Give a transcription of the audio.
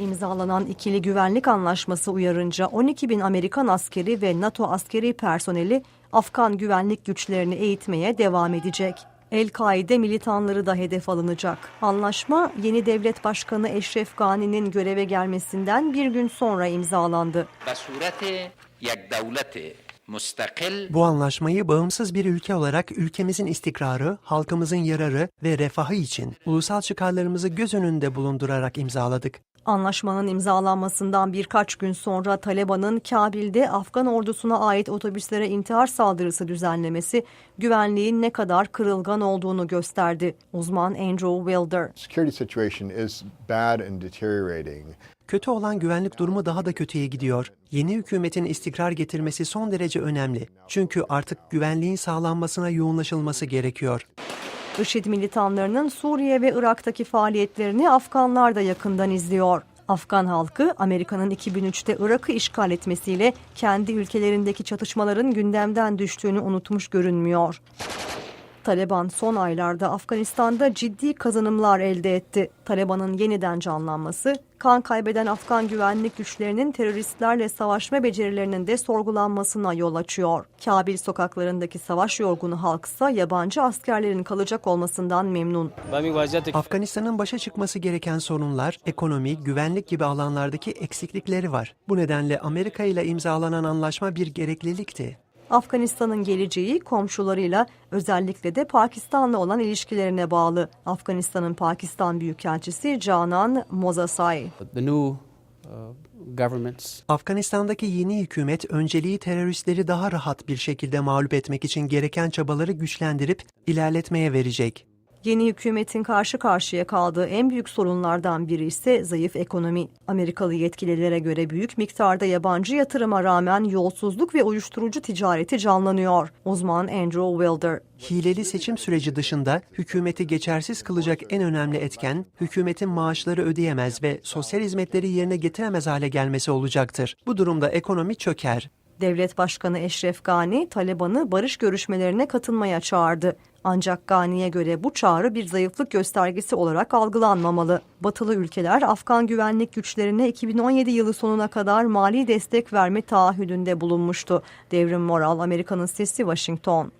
İmzalanan ikili güvenlik anlaşması uyarınca 12 bin Amerikan askeri ve NATO askeri personeli Afgan güvenlik güçlerini eğitmeye devam edecek. El-Kaide militanları da hedef alınacak. Anlaşma yeni devlet başkanı Eşref Gani'nin göreve gelmesinden bir gün sonra imzalandı. Bu anlaşmayı bağımsız bir ülke olarak ülkemizin istikrarı, halkımızın yararı ve refahı için ulusal çıkarlarımızı göz önünde bulundurarak imzaladık. Anlaşmanın imzalanmasından birkaç gün sonra Taliban'ın Kabil'de Afgan ordusuna ait otobüslere intihar saldırısı düzenlemesi güvenliğin ne kadar kırılgan olduğunu gösterdi. Uzman Andrew Wilder. security situation is bad and deteriorating. Kötü olan güvenlik durumu daha da kötüye gidiyor. Yeni hükümetin istikrar getirmesi son derece önemli. Çünkü artık güvenliğin sağlanmasına yoğunlaşılması gerekiyor. IŞİD militanlarının Suriye ve Irak'taki faaliyetlerini Afganlar da yakından izliyor. Afgan halkı Amerika'nın 2003'te Irak'ı işgal etmesiyle kendi ülkelerindeki çatışmaların gündemden düştüğünü unutmuş görünmüyor. Taliban son aylarda Afganistan'da ciddi kazanımlar elde etti. Taliban'ın yeniden canlanması, kan kaybeden Afgan güvenlik güçlerinin teröristlerle savaşma becerilerinin de sorgulanmasına yol açıyor. Kabil sokaklarındaki savaş yorgunu halksa yabancı askerlerin kalacak olmasından memnun. Afganistan'ın başa çıkması gereken sorunlar, ekonomi, güvenlik gibi alanlardaki eksiklikleri var. Bu nedenle Amerika ile imzalanan anlaşma bir gereklilikti. Afganistan'ın geleceği komşularıyla özellikle de Pakistan'la olan ilişkilerine bağlı. Afganistan'ın Pakistan Büyükelçisi Canan new uh, Afganistan'daki yeni hükümet önceliği teröristleri daha rahat bir şekilde mağlup etmek için gereken çabaları güçlendirip ilerletmeye verecek. Yeni hükümetin karşı karşıya kaldığı en büyük sorunlardan biri ise zayıf ekonomi. Amerikalı yetkililere göre büyük miktarda yabancı yatırıma rağmen yolsuzluk ve uyuşturucu ticareti canlanıyor. Uzman Andrew Wilder. Hileli seçim süreci dışında hükümeti geçersiz kılacak en önemli etken hükümetin maaşları ödeyemez ve sosyal hizmetleri yerine getiremez hale gelmesi olacaktır. Bu durumda ekonomi çöker. Devlet Başkanı Eşref Gani, Taliban'ı barış görüşmelerine katılmaya çağırdı. Ancak Gani'ye göre bu çağrı bir zayıflık göstergesi olarak algılanmamalı. Batılı ülkeler Afgan güvenlik güçlerine 2017 yılı sonuna kadar mali destek verme taahhüdünde bulunmuştu. Devrim Moral, Amerika'nın sesi Washington.